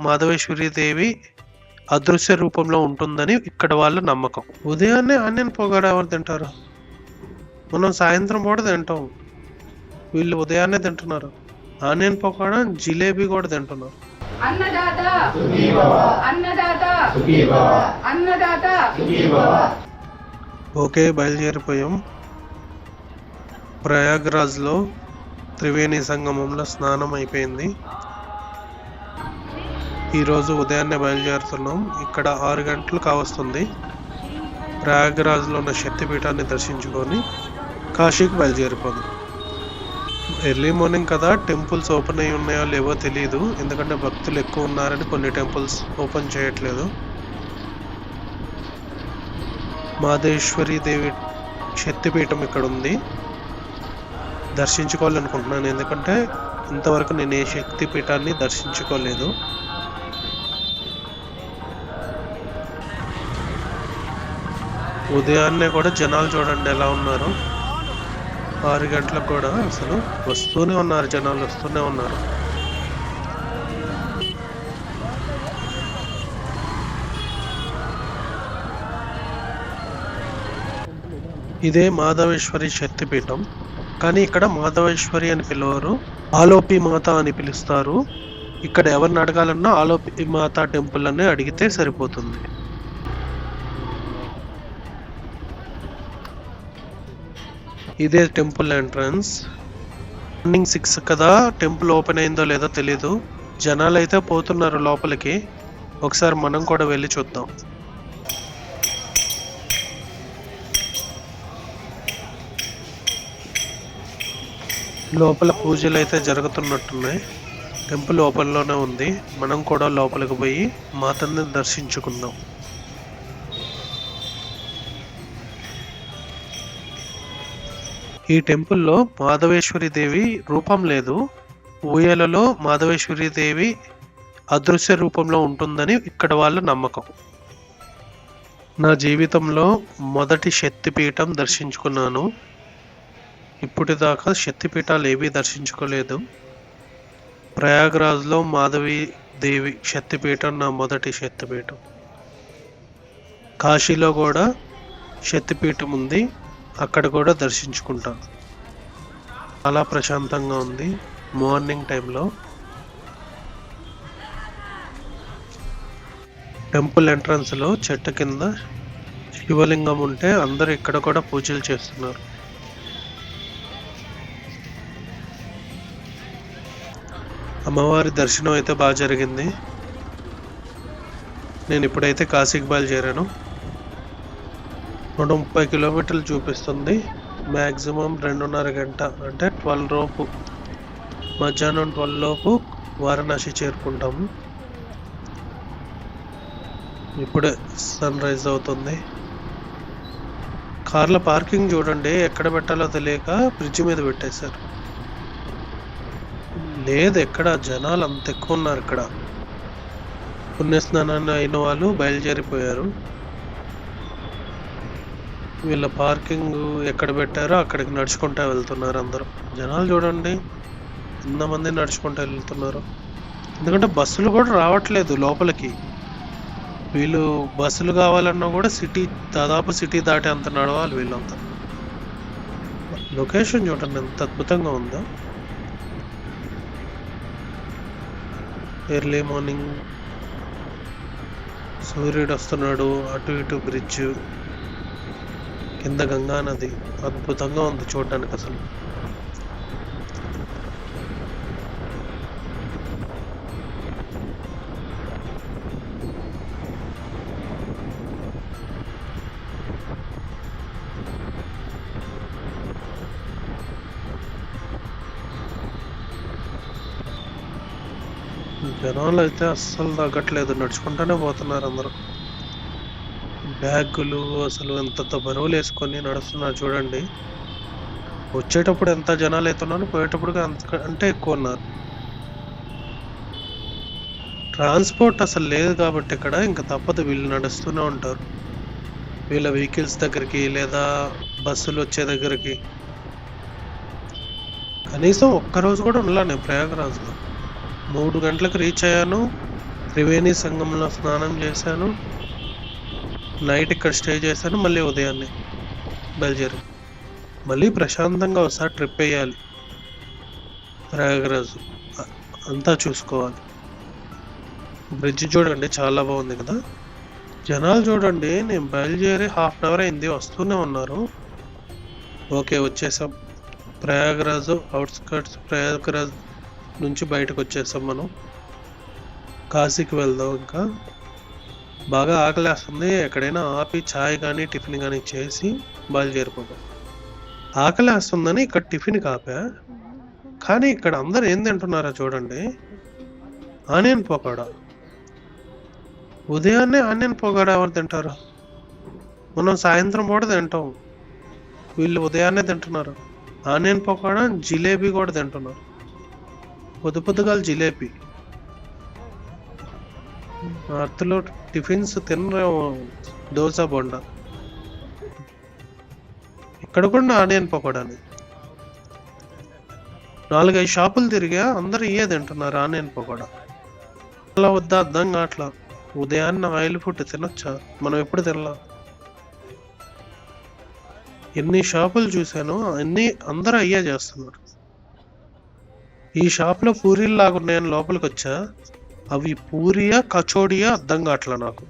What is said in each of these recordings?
మాధవేశ్వరి దేవి అదృశ్య రూపంలో ఉంటుందని ఇక్కడ వాళ్ళ నమ్మకం. ఉదయాన్నే ఆన్యన్ పొగాడ ఎవరు తింటారు. మనం సాయంత్రం పూట తింటాం. వీళ్ళు ఉదయాన్నే తింటున్నారు. ఆనియన్ పకోడా జిలేబీ కూడా తింటున్నారు. అన్నదాత! అన్నదాత! అన్నదాత! ఓకే బయలుదేరిపోయాం. ప్రయాగ్రాజ్లో త్రివేణి సంగమంలో స్నానం అయిపోయింది. ఈరోజు ఉదయాన్నే బయలుదేరుతున్నాం. ఇక్కడ ఆరు గంటలు కావస్తుంది ప్రయాగరాజ్లో ఉన్న శక్తిపీఠాన్ని దర్శించుకొని కాశీకి బయలుదేరిపోదాం. ఎర్లీ మార్నింగ్ కదా టెంపుల్స్ ఓపెన్ అయి ఉన్నాయో లేవో తెలియదు ఎందుకంటే భక్తులు ఎక్కువ ఉన్నారని కొన్ని టెంపుల్స్ ఓపెన్ చేయట్లేదు. మాధేశ్వరి దేవి శక్తిపీఠం ఇక్కడ ఉంది. దర్శించుకోవాలనుకుంటున్నాను. ఎందుకంటే ఇంతవరకు నేను ఏ శక్తి పీఠాన్ని దర్శించుకోలేదు. ఉదయాన్నే కూడా జనాలు చూడండి ఎలా ఉన్నారు. ఆరు గంటలకు కూడా అసలు వస్తూనే ఉన్నారు జనాలు వస్తూనే ఉన్నారు. ఇదే మాధవేశ్వరి శక్తిపీఠం. కానీ ఇక్కడ మాధవేశ్వరి అని పిలవరు ఆలోపి మాత అని పిలుస్తారు. ఇక్కడ ఎవరిని అడగాలన్నా ఆలోపి మాత టెంపుల్ అని అడిగితే సరిపోతుంది. ఇదే టెంపుల్ ఎంట్రన్స్. మార్నింగ్ సిక్స్ కదా? టెంపుల్ ఓపెన్ అయిందో లేదో తెలీదు. జనాలు అయితే పోతున్నారు లోపలికి. ఒకసారి మనం కూడా వెళ్ళి చూద్దాం. లోపల పూజలు అయితే జరుగుతున్నట్టున్నాయి. టెంపుల్ ఓపెన్లోనే ఉంది. మనం కూడా లోపలికి పోయి మాతని దర్శించుకుందాం. ఈ టెంపుల్లో మాధవేశ్వరి దేవి రూపం లేదు. ఊయలలో మాధవేశ్వరి దేవి అదృశ్య రూపంలో ఉంటుందని ఇక్కడ వాళ్ళ నమ్మకం. నా జీవితంలో మొదటి శక్తిపీఠం దర్శించుకున్నాను. ఇప్పటిదాకా శక్తిపీఠాలు ఏవీ దర్శించుకోలేదు. ప్రయాగ్రాజ్లో మాధవి దేవి శక్తిపీఠం నా మొదటి శక్తిపీఠం. కాశీలో కూడా శక్తిపీఠం ఉంది. అక్కడ కూడా దర్శించుకుంటాను చాలా ప్రశాంతంగా ఉంది. మార్నింగ్ టైంలో టెంపుల్ ఎంట్రన్స్లో చెట్టు కింద శివలింగం ఉంటే అందరూ ఇక్కడ కూడా పూజలు చేస్తున్నారు. అమ్మవారి దర్శనం అయితే బాగా జరిగింది. నేను ఇప్పుడైతే కాశీకి బయలుదేరాను. నూట ముప్పై కిలోమీటర్లు చూపిస్తుంది. మ్యాక్సిమం రెండున్నర గంట అంటే ట్వెల్వ్ లోపు. మధ్యాహ్నం ట్వెల్వ్ లోపు వారణాసి చేరుకుంటాము ఇప్పుడే సన్ రైజ్ అవుతుంది. కార్ల పార్కింగ్ చూడండి ఎక్కడ పెట్టాలో తెలియక బ్రిడ్జ్ మీద పెట్టేశారు. లేదు ఎక్కడ? జనాలు అంత ఎక్కువ ఉన్నారు ఇక్కడ. పుణ్యస్నానాన్ని అయిన వాళ్ళు బయలుదేరిపోయారు. వీళ్ళ పార్కింగ్ ఎక్కడ పెట్టారో అక్కడికి నడుచుకుంటా వెళ్తున్నారు అందరూ. జనాలు చూడండి ఎంతమంది నడుచుకుంటూ వెళ్తున్నారు. ఎందుకంటే బస్సులు కూడా రావట్లేదు లోపలికి. వీళ్ళు బస్సులు కావాలన్నా కూడా సిటీ దాదాపు సిటీ దాటి అంత నడవాలి వీళ్ళంతా. లొకేషన్ చూడండి ఎంత అద్భుతంగా ఉందో. ఎర్లీ మార్నింగ్ సూర్యుడు వస్తున్నాడు అటు ఇటు బ్రిడ్జ్. కింద గంగా నది అద్భుతంగా ఉంది చూడడానికి అసలు. జనాలు అయితే అస్సలు తగ్గట్లేదు. నడుచుకుంటూనే పోతున్నారు అందరూ. బ్యాగులు అసలు ఎంత బరువులు వేసుకొని నడుస్తున్నారు చూడండి. వచ్చేటప్పుడు ఎంత జనాలు అవుతున్నారు పోయేటప్పుడు అంత అంటే ఎక్కువ ఉన్నారు. ట్రాన్స్పోర్ట్ అసలు లేదు కాబట్టి ఇక్కడ ఇంకా తప్పదు వీళ్ళు నడుస్తూనే ఉంటారు. వీళ్ళ వెహికల్స్ దగ్గరికి లేదా బస్సులు వచ్చే దగ్గరికి. కనీసం ఒక్కరోజు కూడా ఉండలా నేను ప్రయాగరాజ్లో. మూడు గంటలకు రీచ్ అయ్యాను త్రివేణి సంగంలో స్నానం చేశాను. నైట్ ఇక్కడ స్టే చేశాను మళ్ళీ ఉదయాన్నే బయలుదేరి మళ్ళీ ప్రశాంతంగా ఒకసారి ట్రిప్ వేయాలి. ప్రయాగరాజు అంతా చూసుకోవాలి. బ్రిడ్జ్ చూడండి చాలా బాగుంది కదా? జనాలు చూడండి నేను బయలుదేరి హాఫ్ అన్ అవర్ అయింది వస్తూనే ఉన్నారు. ఓకే వచ్చేసాం. ప్రయాగరాజు అవుట్స్కర్ట్స్ ప్రయాగరాజ్ నుంచి బయటకు వచ్చేసాం మనం. కాశీకి వెళ్దాం ఇంకా. బాగా ఆకలేస్తుంది. ఎక్కడైనా ఆపి చాయ్ కానీ టిఫిన్ కానీ చేసి బయలుదేరిపోతాం. ఆకలేస్తుందని ఇక్కడ టిఫిన్ కాపా. కానీ ఇక్కడ అందరు ఏం తింటున్నారో చూడండి. ఆనియన్ పకోడా. ఉదయాన్నే ఆనియన్ పకోడా ఎవరు తింటారు? మనం సాయంత్రం పూట తింటాం. వీళ్ళు ఉదయాన్నే తింటున్నారు. ఆనియన్ పకోడా జిలేబీ కూడా తింటున్నారు. పొద్దు పొద్దుగాల జిలేబీ. నార్త్లో టిఫిన్స్ తినరేమో దోశ బొండ. ఇక్కడ కూడా ఆనియన్ పకోడాని నాలుగైదు షాపులు తిరిగా అందరూ ఇయ్యే తింటున్నారు ఆనియన్ పకోడా. అలా వద్దా అర్థం కావట్లా. ఉదయాన్నే ఆయిల్ ఫుడ్ తినొచ్చా? మనం ఎప్పుడు తినలా? ఎన్ని షాపులు చూశాను అన్ని అందరూ అయ్యే చేస్తున్నారు. ఈ షాప్లో పూరీలు లాగా ఉన్నాయని లోపలికి వచ్చా అవి పూరియా కచోడియా అర్థం కావట్లా నాకు.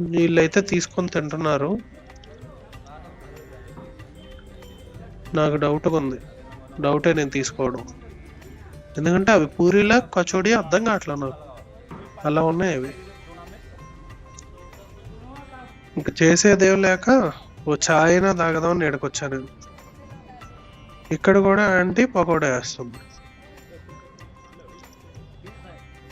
వీళ్ళైతే తీసుకొని తింటున్నారు. నాకు డౌట్గా ఉంది. డౌటే నేను తీసుకోవడం. ఎందుకంటే అవి పూరీలా కచోడి అర్థం కావట్లా నాకు. అలా ఉన్నాయి అవి. ఇంక చేసేదేం లేక ఓ చాయ్ అయినా తాగదామని ఎడకొచ్చాను ఇక్కడ కూడా ఆంటీ పకోడా వేస్తుంది.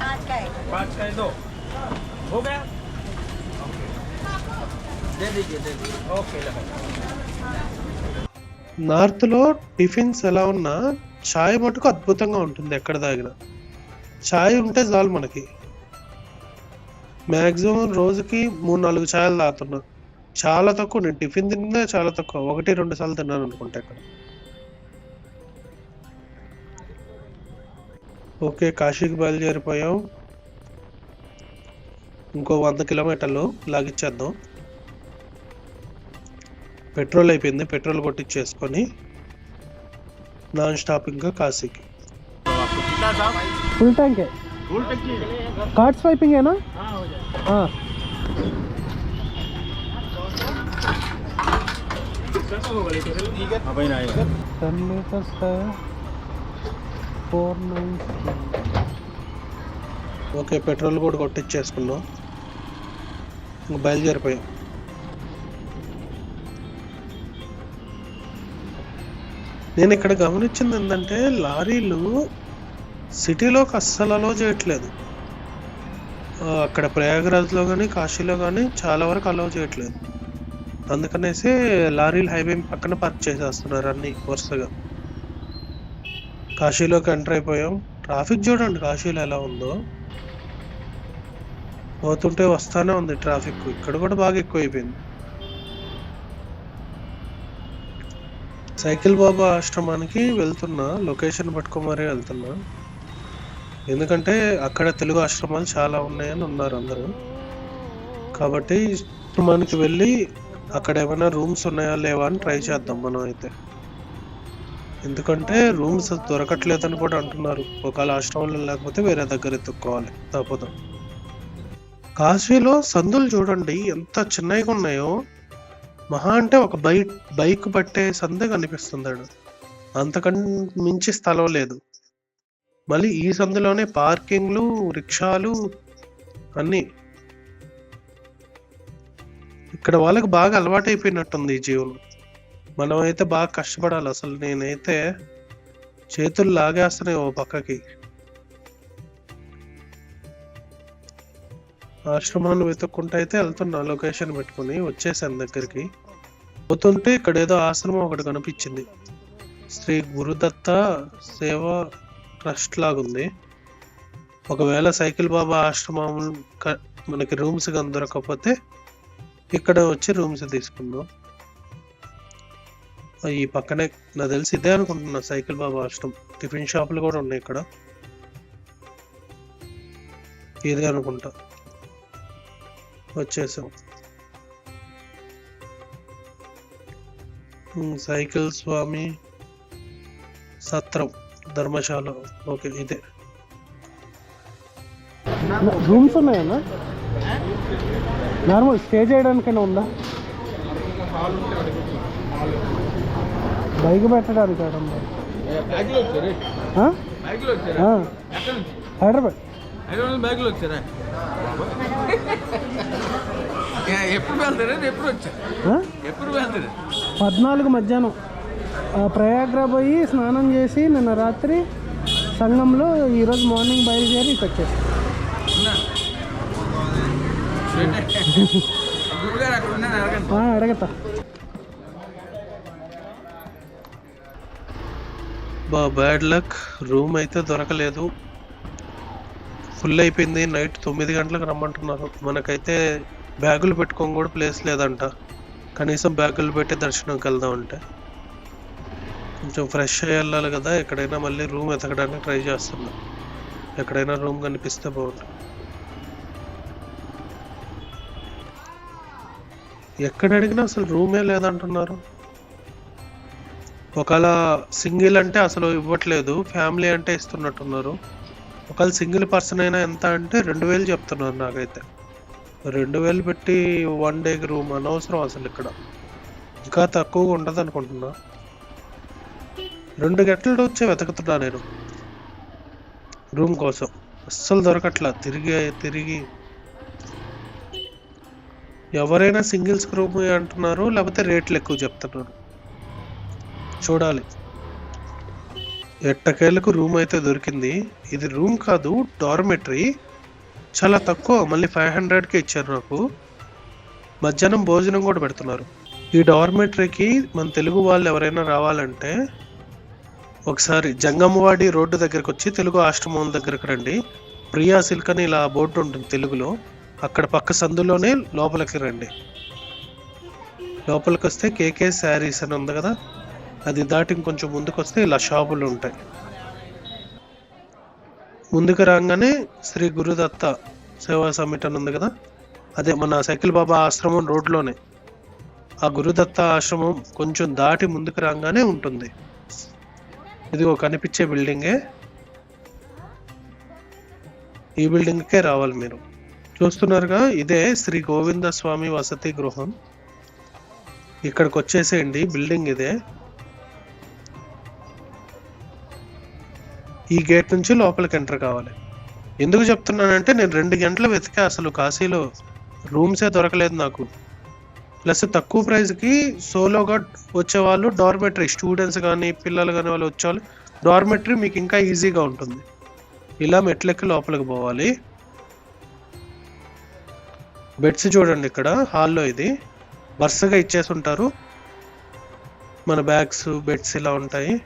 पाँच का है पाँच का दो हो गया दे दीजिए दे दीजिए ओके నార్త్లో టిఫిన్స్ ఎలా ఉన్నా చాయ్ మటుకు అద్భుతంగా ఉంటుంది ఎక్కడ తాగిన చాయ్ ఉంటే చాలు మనకి మ్యాక్సిమం రోజుకి మూడు నాలుగు ఛాయలు తాగుతున్నా చాలా తక్కువ నేను టిఫిన్ తిన్నా చాలా తక్కువ ఒకటి రెండు సార్లు తిన్నాను అనుకుంటా ఇక్కడ ఓకే కాశీకి బయలుదేరిపోయాం. ఇంకో వంద కిలోమీటర్లు లాగిచ్చేద్దాం. పెట్రోల్ అయిపోయింది పెట్రోల్ కొట్టించేసుకొని నాన్ స్టాప్ ఇంకా కాశీకి. Full tank card swiping ten four nine okay petrol కూడా కొట్టించేసుకున్నాం ఇంక బయలుదేరిపోయాం. నేను ఇక్కడ గమనించింది ఏంటంటే లారీలు సిటీలోకి అస్సలు అలో చేయట్లేదు అక్కడ ప్రయాగరాజ్లో కానీ కాశీలో కానీ చాలా వరకు అలో చేయట్లేదు. అందుకనేసి లారీలు హైవే పక్కన పార్క్ చేసేస్తున్నారు అన్నీ వరుసగా. కాశీలోకి ఎంటర్ అయిపోయాం. ట్రాఫిక్ చూడండి కాశీలో ఎలా ఉందో. పోతుంటే వస్తానే ఉంది ట్రాఫిక్. ఇక్కడ కూడా బాగా ఎక్కువ అయిపోయింది సైకిల్ బాబా ఆశ్రమానికి వెళ్తున్నా లొకేషన్ పట్టుకోమరే వెళ్తున్నా. ఎందుకంటే అక్కడ తెలుగు ఆశ్రమాలు చాలా ఉన్నాయని ఉన్నారు అందరూ. కాబట్టి ఆశ్రమానికి వెళ్ళి అక్కడ ఏమైనా రూమ్స్ ఉన్నాయా లేవా అని ట్రై చేద్దాం మనం అయితే. ఎందుకంటే రూమ్స్ దొరకట్లేదని కూడా అంటున్నారు. ఒకవేళ ఆశ్రమంలో లేకపోతే వేరే దగ్గర ఎత్తుక్కోవాలి. తప్పదు. కాశీలో సందులు చూడండి ఎంత చిన్నగా ఉన్నాయో. మహా అంటే ఒక బైక్ బైక్ పట్టే సందే కనిపిస్తుంది అంతకంటే మించి స్థలం లేదు. మళ్ళీ ఈ సందులోనే పార్కింగ్లు రిక్షాలు అన్నీ. ఇక్కడ వాళ్ళకి బాగా అలవాటైపోయినట్టుంది ఈ జీవనం మనం అయితే బాగా కష్టపడాలి. అసలు నేనైతే చేతులు లాగేస్తున్నాయి ఓ పక్కకి. ఆశ్రమాలు వెతుక్కుంటూ అయితే వెళ్తున్నా లొకేషన్ పెట్టుకుని వచ్చేసాను దగ్గరికి. పోతుంటే ఇక్కడ ఏదో ఆశ్రమం ఒకటి కనిపించింది. శ్రీ గురుదత్త సేవా ట్రస్ట్ లాగుంది. ఒకవేళ సైకిల్ బాబా ఆశ్రమం మనకి రూమ్స్ కానీ దొరకకపోతే ఇక్కడ వచ్చి రూమ్స్ తీసుకుందాం. ఈ పక్కనే నాకు తెలిసి ఇదే అనుకుంటున్నా సైకిల్ బాబా అష్టం. టిఫిన్ షాపులు కూడా ఉన్నాయి ఇక్కడ. ఇదే అనుకుంటా. వచ్చేసాం. సైకిల్ స్వామి సత్రం ధర్మశాల. ఓకే ఇదే. రూమ్స్ ఉన్నాయన్నా? నార్మల్ స్టే చేయడానికైనా ఉందా బైక్ పెట్టడానికి ఆడమ్మా. బ్యాగులు వచ్చారు ఆ? బ్యాగులు వచ్చారు ఆ, ఎక్కడి నుంచి? హైదరాబాద్. బ్యాగులు వచ్చారా? ఎప్పుడు వెళ్తారు ఎప్పుడు వచ్చారు ఆ? ఎప్పుడు వెళ్తారు పద్నాలుగు మధ్యాహ్నం. ప్రయాగ్రా పోయి స్నానం చేసి నిన్న రాత్రి సంఘంలో ఈరోజు మార్నింగ్ బయలుదేరి ఇటు వచ్చేసి. అడగతా. బా బ్యాడ్ లక్ రూమ్ అయితే దొరకలేదు. ఫుల్ అయిపోయింది. నైట్ తొమ్మిది గంటలకు రమ్మంటున్నారు. మనకైతే బ్యాగులు పెట్టుకోని కూడా ప్లేస్ లేదంట. కనీసం బ్యాగులు పెట్టి దర్శనంకి వెళ్దాం అంటే. కొంచెం ఫ్రెష్ అయ్యి వెళ్ళాలి కదా. ఎక్కడైనా మళ్ళీ రూమ్ ఎతకడానికి ట్రై చేస్తున్నా. ఎక్కడైనా రూమ్ కనిపిస్తే బాగుంటుంది ఎక్కడ అడిగినా అసలు రూమే లేదంటున్నారు. ఒకవేళ సింగిల్ అంటే అసలు ఇవ్వట్లేదు ఫ్యామిలీ అంటే ఇస్తున్నట్టున్నారు. ఒకవేళ సింగిల్ పర్సన్ అయినా ఎంత అంటే రెండు వేలు చెప్తున్నారు నాకైతే. రెండు వేలు పెట్టి వన్ డేకి రూమ్ అనవసరం అసలు ఇక్కడ. ఇంకా తక్కువగా ఉండదు అనుకుంటున్నా రెండు గంటలు వచ్చి వెతుకుతున్నా నేను. రూమ్ కోసం. అస్సలు దొరకట్లా. తిరిగి తిరిగి. ఎవరైనా సింగిల్స్ రూమ్ అంటున్నారు లేకపోతే రేట్లు ఎక్కువ చెప్తున్నారు. చూడాలి. ఎట్టకేలకు రూమ్ అయితే దొరికింది. ఇది రూమ్ కాదు డార్మెటరీ. చాలా తక్కువ మళ్ళీ ఫైవ్ హండ్రెడ్కి ఇచ్చారు నాకు. మధ్యాహ్నం భోజనం కూడా పెడుతున్నారు. ఈ డార్మెటరీకి మన తెలుగు వాళ్ళు ఎవరైనా రావాలంటే ఒకసారి జంగమ్మవాడి రోడ్డు దగ్గరకు వచ్చి తెలుగు ఆశ్రమం దగ్గరకు రండి. ప్రియా సిల్క్ అని ఇలా బోర్డు ఉంటుంది తెలుగులో. అక్కడ పక్క సందులోనే లోపలికి రండి. లోపలికి వస్తే కేకే శారీస్ అని ఉంది కదా. అది దాటి కొంచెం ముందుకు వస్తే ఇలా షాపులు ఉంటాయి. ముందుకు రాగానే శ్రీ గురుదత్త సేవా సమిట్ అని ఉంది కదా? అదే మన సైకిల్ బాబా ఆశ్రమం రోడ్లోనే. ఆ గురుదత్త ఆశ్రమం కొంచెం దాటి ముందుకు రాగానే ఉంటుంది. ఇదిగో కనిపించే బిల్డింగే. ఈ బిల్డింగ్కే రావాలి మీరు. చూస్తున్నారుగా ఇదే శ్రీ గోవింద స్వామి వసతి గృహం. ఇక్కడికి వచ్చేసేయండి బిల్డింగ్ ఇదే. ఈ గేట్ నుంచి లోపలికి ఎంటర్ కావాలి. ఎందుకు చెప్తున్నానంటే నేను రెండు గంటలు వెతికే అసలు కాశీలో రూమ్సే దొరకలేదు నాకు. ప్లస్ తక్కువ ప్రైస్కి సోలోగా వచ్చేవాళ్ళు డార్మెటరీ స్టూడెంట్స్ కానీ పిల్లలు కానీ వాళ్ళు వచ్చేవాళ్ళు డార్మెటరీ మీకు ఇంకా ఈజీగా ఉంటుంది. ఇలా మెట్లెక్కి లోపలికి పోవాలి. బెడ్స్ చూడండి ఇక్కడ హాల్లో ఇది. వరుసగా ఇచ్చేసి ఉంటారు. మన బ్యాగ్స్ బెడ్స్ ఇలా ఉంటాయి.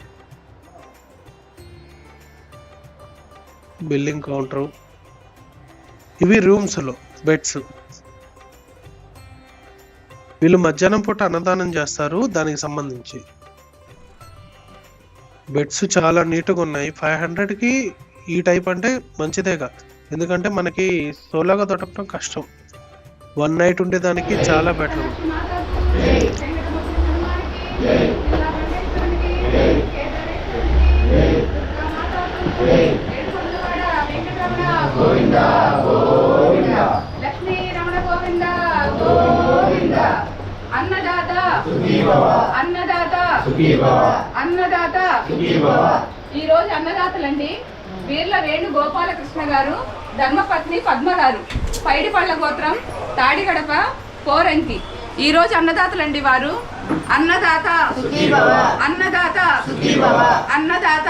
Billing counter. ఇవి రూమ్స్లో బెడ్స్. వీళ్ళు మధ్యాహ్నం పూట అన్నదానం చేస్తారు దానికి సంబంధించి. బెడ్స్ చాలా నీట్గా ఉన్నాయి. ఫైవ్ హండ్రెడ్కి ఈ టైప్ అంటే మంచిదేగా ఎందుకంటే మనకి సోలోగా దొరకడం కష్టం. వన్ నైట్ ఉండేదానికి చాలా బెటర్. లక్ష్మీ రమణ గోవింద గోవింద. అన్నదాత. అన్నదాత. అన్నదాత. ఈ రోజు అన్నదాతలండి వీర్ల వేణు గోపాలకృష్ణ గారు ధర్మపత్ని పద్మ గారు. పైడిపళ్ళ గోత్రం తాడిగడప పోరంకి. ఈ రోజు అన్నదాతలండి వారు. అన్నదాత. అన్నదాత. అన్నదాత.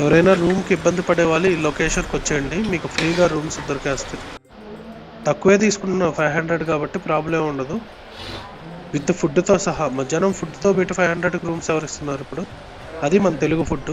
ఎవరైనా రూమ్కి ఇబ్బంది పడే వాళ్ళు ఈ లొకేషన్కి వచ్చేయండి. మీకు ఫ్రీగా రూమ్స్ దొరికేస్తాయి. తక్కువే తీసుకుంటున్నాం ఫైవ్ హండ్రెడ్ కాబట్టి ప్రాబ్లం ఉండదు. విత్ ఫుడ్తో సహా మధ్యాహ్నం ఫుడ్తో పెట్టి ఫైవ్ హండ్రెడ్కి రూమ్స్ ఎవరు ఇస్తున్నారు ఇప్పుడు? అది మన తెలుగు ఫుడ్